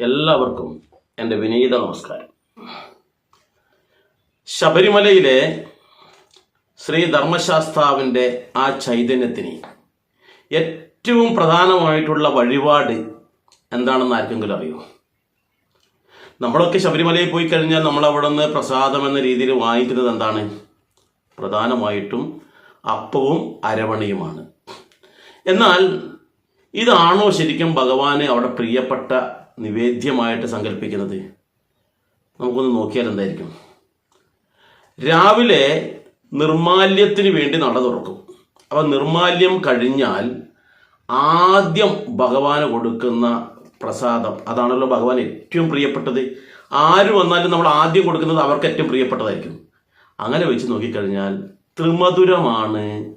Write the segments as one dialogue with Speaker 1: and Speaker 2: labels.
Speaker 1: എല്ലാവർക്കും എന്റെ വിനീത നമസ്കാരം. ശബരിമലയിലെ ശ്രീ ധർമ്മശാസ്താവിന്റെ ആ ചൈതന്യത്തിന് ഏറ്റവും പ്രധാനമായിട്ടുള്ള വഴിപാട് എന്താണെന്ന് ആർക്കെങ്കിലും അറിയോ? നമ്മളൊക്കെ ശബരിമലയിൽ പോയി കഴിഞ്ഞാൽ നമ്മൾ അവിടെ നിന്ന് പ്രസാദം എന്ന രീതിയിൽ വാങ്ങിക്കുന്നത് എന്താണ്? പ്രധാനമായിട്ടും അപ്പവും അരവണയുമാണ്. എന്നാൽ ഇതാണോ ശരിക്കും ഭഗവാന് അവിടെ പ്രിയപ്പെട്ട നിവേദ്യമായിട്ട് സങ്കല്പിക്കുന്നത് നമുക്കൊന്ന് നോക്കിയാൽ എന്തായിരിക്കും? രാവിലെ നിർമാല്യത്തിന് വേണ്ടി നട തുറക്കും. അപ്പം നിർമാല്യം കഴിഞ്ഞാൽ ആദ്യം ഭഗവാന് കൊടുക്കുന്ന പ്രസാദം അതാണല്ലോ ഭഗവാൻ ഏറ്റവും പ്രിയപ്പെട്ടത്. ആര് വന്നാലും നമ്മൾ ആദ്യം കൊടുക്കുന്നത് അവർക്ക് ഏറ്റവും പ്രിയപ്പെട്ടതായിരിക്കും. അങ്ങനെ വെച്ച് നോക്കിക്കഴിഞ്ഞാൽ ത്രിമധുരമാണ്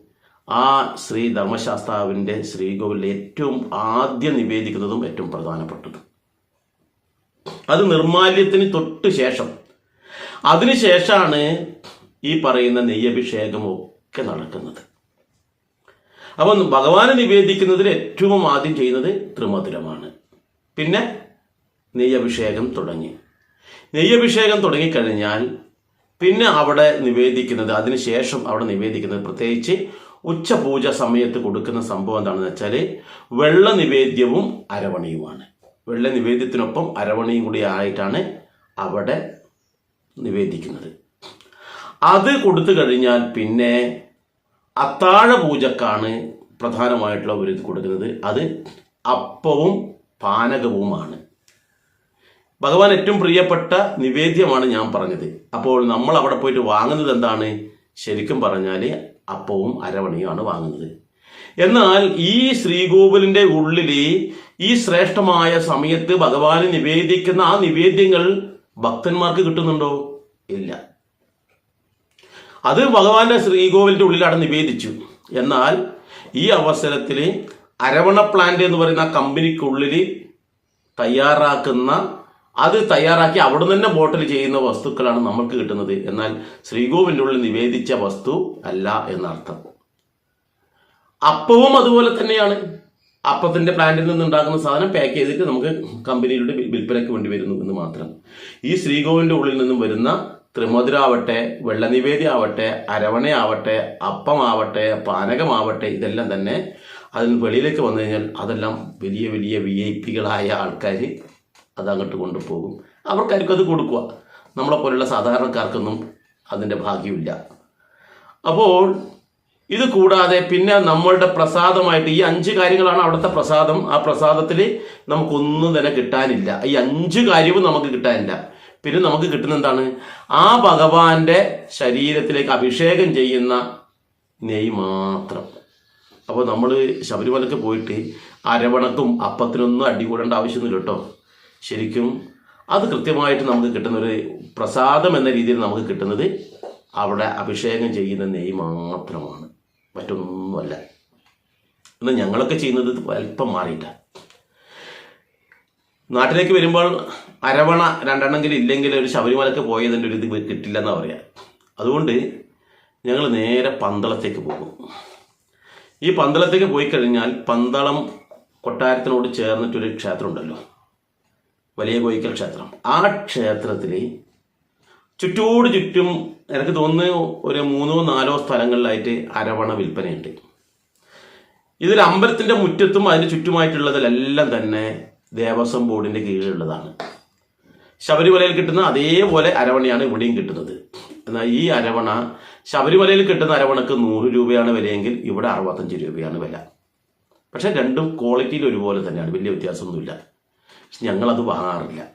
Speaker 1: ആ ശ്രീ ധർമ്മശാസ്താവിന്റെ ശ്രീകോവിലിൽ ഏറ്റവും ആദ്യം നിവേദിക്കുന്നതും ഏറ്റവും പ്രധാനപ്പെട്ടതും. അത് നിർമാല്യത്തിന് തൊട്ട് ശേഷം. അതിനുശേഷമാണ് ഈ പറയുന്ന നെയ്യഭിഷേകം ഒക്കെ നടക്കുന്നത്. അപ്പം ഭഗവാനെ നിവേദിക്കുന്നതിൽ ഏറ്റവും ആദ്യം ചെയ്യുന്നത് ത്രിമധുരമാണ്. പിന്നെ നെയ്യഭിഷേകം തുടങ്ങി. നെയ്യഭിഷേകം തുടങ്ങിക്കഴിഞ്ഞാൽ പിന്നെ അവിടെ നിവേദിക്കുന്നത് അതിനുശേഷം അവിടെ നിവേദിക്കുന്നത് പ്രത്യേകിച്ച് ഉച്ചപൂജ സമയത്ത് കൊടുക്കുന്ന സംഭവം എന്താണെന്ന് വെച്ചാൽ വെള്ള നിവേദ്യവും അരവണിയുമാണ്. വെള്ള നിവേദ്യത്തിനൊപ്പം അരവണയും കൂടി ആയിട്ടാണ് അവിടെ നിവേദിക്കുന്നത്. അത് കൊടുത്തു കഴിഞ്ഞാൽ പിന്നെ അത്താഴ പൂജക്കാണ് പ്രധാനമായിട്ടുള്ള ഒരു ഇത് കൊടുക്കുന്നത്. അത് അപ്പവും പാനകവുമാണ്. ഭഗവാൻ ഏറ്റവും പ്രിയപ്പെട്ട നിവേദ്യമാണ് ഞാൻ പറഞ്ഞത്. അപ്പോൾ നമ്മൾ അവിടെ പോയിട്ട് വാങ്ങുന്നത് എന്താണ്? ശരിക്കും പറഞ്ഞാൽ അപ്പവും അരവണിയുമാണ് വാങ്ങുന്നത്. എന്നാൽ ഈ ശ്രീകോവിലിന്റെ ഉള്ളിൽ ഈ ശ്രേഷ്ഠമായ സമയത്ത് ഭഗവാന് നിവേദിക്കുന്ന ആ നിവേദ്യങ്ങൾ ഭക്തന്മാർക്ക് കിട്ടുന്നുണ്ടോ? ഇല്ല. അത് ഭഗവാന്റെ ശ്രീകോവിലിന്റെ ഉള്ളിലാണ് നിവേദിച്ചു. എന്നാൽ ഈ അവസരത്തിൽ അരവണ പ്ലാന്റ് എന്ന് പറയുന്ന കമ്പനിക്കുള്ളിൽ തയ്യാറാക്കുന്ന അത് തയ്യാറാക്കി അവിടെ തന്നെ ബോട്ടിൽ ചെയ്യുന്ന വസ്തുക്കളാണ് നമുക്ക് കിട്ടുന്നത്. എന്നാൽ ശ്രീകോവിലിന്റെ ഉള്ളിൽ നിവേദിച്ച വസ്തു അല്ല എന്നർത്ഥം. അപ്പവും അതുപോലെ തന്നെയാണ്. അപ്പത്തിന്റെ പ്ലാന്റിൽ നിന്ന് ഉണ്ടാക്കുന്ന സാധനം പാക്ക് ചെയ്തിട്ട് നമുക്ക് കമ്പനിയുടെ വി- വിൽപ്പനയ്ക്ക് വേണ്ടി വരുന്നു എന്ന് മാത്രം. ഈ ശ്രീകോവിലിന്റെ ഉള്ളിൽ നിന്നും വരുന്ന ത്രിമധുരാവട്ടെ വെള്ളനിവേദി ആവട്ടെ അരവണയാവട്ടെ അപ്പമാവട്ടെ പാനകമാവട്ടെ ഇതെല്ലാം തന്നെ അതിന് വെളിയിലേക്ക് വന്നു കഴിഞ്ഞാൽ അതെല്ലാം വലിയ വലിയ വി ഐ പികളായ ആൾക്കാർ അതങ്ങോട്ട് കൊണ്ടുപോകും. അവർക്കാർക്കും അത് കൊടുക്കുക. നമ്മളെ പോലുള്ള സാധാരണക്കാർക്കൊന്നും അതിന്റെ ഭാഗ്യമില്ല. അപ്പോൾ ഇത് കൂടാതെ പിന്നെ നമ്മളുടെ പ്രസാദമായിട്ട് ഈ അഞ്ച് കാര്യങ്ങളാണ് അവിടുത്തെ പ്രസാദം. ആ പ്രസാദത്തിൽ നമുക്കൊന്നും തന്നെ കിട്ടാനില്ല. ഈ അഞ്ച് കാര്യവും നമുക്ക് കിട്ടാനില്ല. പിന്നെ നമുക്ക് കിട്ടുന്ന എന്താണ്? ആ ഭഗവാന്റെ ശരീരത്തിലേക്ക് അഭിഷേകം ചെയ്യുന്ന നെയ് മാത്രം. അപ്പോൾ നമ്മൾ ശബരിമലക്ക് പോയിട്ട് അരവണക്കും അപ്പത്തിനൊന്നും അടികൂടേണ്ട ആവശ്യമൊന്നുമില്ല കേട്ടോ. ശരിക്കും അത് കൃത്യമായിട്ട് നമുക്ക് കിട്ടുന്ന ഒരു പ്രസാദം എന്ന രീതിയിൽ നമുക്ക് കിട്ടുന്നത് അവിടെ അഭിഷേകം ചെയ്യുന്ന നെയ് മാത്രമാണ്. മറ്റൊന്നുമല്ല എന്നാൽ ഞങ്ങളൊക്കെ ചെയ്യുന്നത് അല്പം മാറിയിട്ടാണ് നാട്ടിലേക്ക് വരുമ്പോൾ അരവണ രണ്ടെണ്ണെങ്കിലും ഇല്ലെങ്കിൽ ഒരു ശബരിമലക്ക് പോയതിന്റെ ഒരു ഇത് കിട്ടില്ലെന്നാണ് പറയാ. അതുകൊണ്ട് ഞങ്ങൾ നേരെ പന്തളത്തേക്ക് പോകും. ഈ പന്തളത്തേക്ക് പോയി കഴിഞ്ഞാൽ പന്തളം കൊട്ടാരത്തിനോട് ചേർന്നിട്ടൊരു ക്ഷേത്രം ഉണ്ടല്ലോ വലിയ കോയിക്കൽ ക്ഷേത്രം. ആ ക്ഷേത്രത്തിൽ ചുറ്റോട് ചുറ്റും എനിക്ക് തോന്നുന്നു ഒരു മൂന്നോ നാലോ സ്ഥലങ്ങളിലായിട്ട് അരവണ വിൽപ്പനയുണ്ട്. ഇതിൽ അമ്പലത്തിന്റെ മുറ്റത്തും അതിന് ചുറ്റുമായിട്ടുള്ളതിലെല്ലാം തന്നെ ദേവസ്വം ബോർഡിന്റെ കീഴിലുള്ളതാണ്. ശബരിമലയിൽ കിട്ടുന്ന അതേപോലെ അരവണയാണ് ഇവിടെയും കിട്ടുന്നത്. എന്നാൽ ഈ അരവണ ശബരിമലയിൽ കിട്ടുന്ന അരവണക്ക് നൂറ് രൂപയാണ് വിലയെങ്കിൽ ഇവിടെ അറുപത്തഞ്ച് രൂപയാണ് വില. പക്ഷേ രണ്ടും ക്വാളിറ്റിയിൽ ഒരുപോലെ തന്നെയാണ് വലിയ വ്യത്യാസമൊന്നുമില്ല. പക്ഷെ ഞങ്ങളത് വാങ്ങാറില്ല.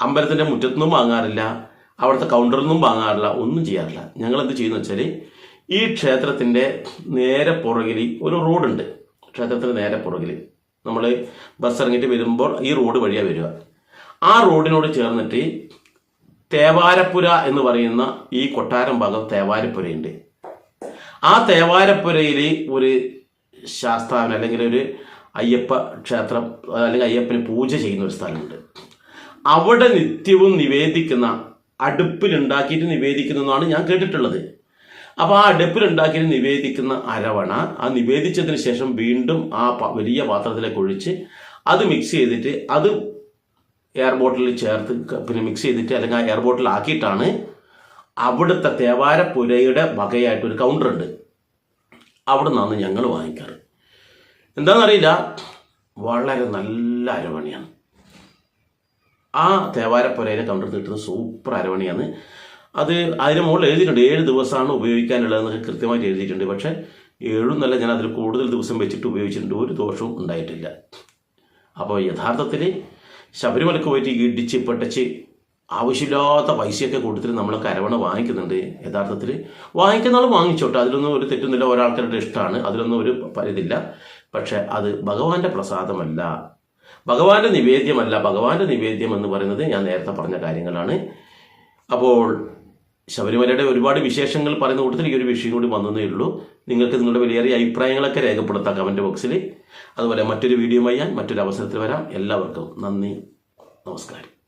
Speaker 1: അമ്പലത്തിന്റെ മുറ്റത്തുനിന്നും വാങ്ങാറില്ല. അവിടുത്തെ കൗണ്ടറിൽ നിന്നും വാങ്ങാറില്ല ഒന്നും ചെയ്യാറില്ല. ഞങ്ങൾ എന്ത് ചെയ്യുന്ന വെച്ചാൽ ഈ ക്ഷേത്രത്തിന്റെ നേരെ പുറകിൽ ഒരു റോഡുണ്ട്. ക്ഷേത്രത്തിന്റെ നേരെ പുറകിൽ നമ്മൾ ബസ് ഇറങ്ങിയിട്ട് വരുമ്പോൾ ഈ റോഡ് വഴിയാണ് വരിക. ആ റോഡിനോട് ചേർന്നിട്ട് തേവാരപ്പുര എന്ന് പറയുന്ന ഈ കൊട്ടാരം ഭാഗം തേവാരപ്പുരയുണ്ട്. ആ തേവാരപ്പുരയിൽ ഒരു ശാസ്താവിന് അല്ലെങ്കിൽ ഒരു അയ്യപ്പ ക്ഷേത്രം അല്ലെങ്കിൽ അയ്യപ്പന് പൂജ ചെയ്യുന്ന ഒരു സ്ഥലമുണ്ട്. അവിടെ നിത്യവും നിവേദിക്കുന്ന അടുപ്പിലുണ്ടാക്കിയിട്ട് നിവേദിക്കുന്നതാണ് ഞാൻ കേട്ടിട്ടുള്ളത്. അപ്പോൾ ആ അടുപ്പിലുണ്ടാക്കിയിട്ട് നിവേദിക്കുന്ന അരവണ ആ നിവേദിച്ചതിന് ശേഷം വീണ്ടും ആ വലിയ പാത്രത്തിലേക്ക് ഒഴിച്ച് അത് മിക്സ് ചെയ്തിട്ട് അത് എയർ ബോട്ടിൽ ചേർത്ത് പിന്നെ മിക്സ് ചെയ്തിട്ട് അല്ലെങ്കിൽ ആ എയർ ബോട്ടിൽ ആക്കിയിട്ടാണ് അവിടുത്തെ തേവാരപ്പുരയുടെ വകയായിട്ട് ഒരു കൗണ്ടർ ഉണ്ട്. അവിടെ നിന്നാണ് ഞങ്ങൾ വാങ്ങിക്കാറ്. എന്താണെന്നറിയില്ല? വളരെ നല്ല അരവണിയാണ്. ആ തേവാര തേവാരപ്പുരയിലെ കൗണ്ടർ കിട്ടുന്ന സൂപ്പർ അരവണിയാണ് അത് അതിന് മുകളിൽ എഴുതിയിട്ടുണ്ട്. ഏഴ് ദിവസമാണ് ഉപയോഗിക്കാനുള്ളതെന്നൊക്കെ കൃത്യമായിട്ട് എഴുതിയിട്ടുണ്ട്. പക്ഷേ നല്ല ഞാൻ അതിൽ കൂടുതൽ ദിവസം വെച്ചിട്ട് ഉപയോഗിച്ചിട്ടുണ്ട്. ഒരു ദോഷവും ഉണ്ടായിട്ടില്ല. അപ്പോൾ യഥാർത്ഥത്തിൽ ശബരിമലക്ക് പോയിട്ട് ഇടിച്ച് പെട്ടച്ച് ആവശ്യമില്ലാത്ത പൈസയൊക്കെ കൊടുത്തിട്ട് നമ്മൾ കരവണ വാങ്ങിക്കുന്നുണ്ട്. യഥാർത്ഥത്തിൽ വാങ്ങിക്കുന്ന ആൾ വാങ്ങിച്ചോട്ടെ. അതിലൊന്നും ഒരു തെറ്റൊന്നുമില്ല ഒരാൾക്കാരുടെ ഇഷ്ടമാണ്. അതിലൊന്നും ഒരു പരിധില്ല പക്ഷേ അത് ഭഗവാന്റെ പ്രസാദമല്ല. ഭഗവാന്റെ നിവേദ്യമല്ല ഭഗവാന്റെ നിവേദ്യം എന്ന് പറയുന്നത് ഞാൻ നേരത്തെ പറഞ്ഞ കാര്യങ്ങളാണ്. അപ്പോൾ ശബരിമലയുടെ ഒരുപാട് വിശേഷങ്ങൾ പറയുന്ന കൂട്ടത്തിൽ ഈ ഒരു വിഷയം കൂടി വന്നതേ ഉള്ളൂ. നിങ്ങൾക്ക് നിങ്ങളുടെ വിലയേറിയ അഭിപ്രായങ്ങളൊക്കെ രേഖപ്പെടുത്താം കമന്റ് ബോക്സിൽ അതുപോലെ മറ്റൊരു വീഡിയോയുമായി ഞാൻ മറ്റൊരു അവസരത്തിൽ വരാം. എല്ലാവർക്കും നന്ദി. നമസ്കാരം.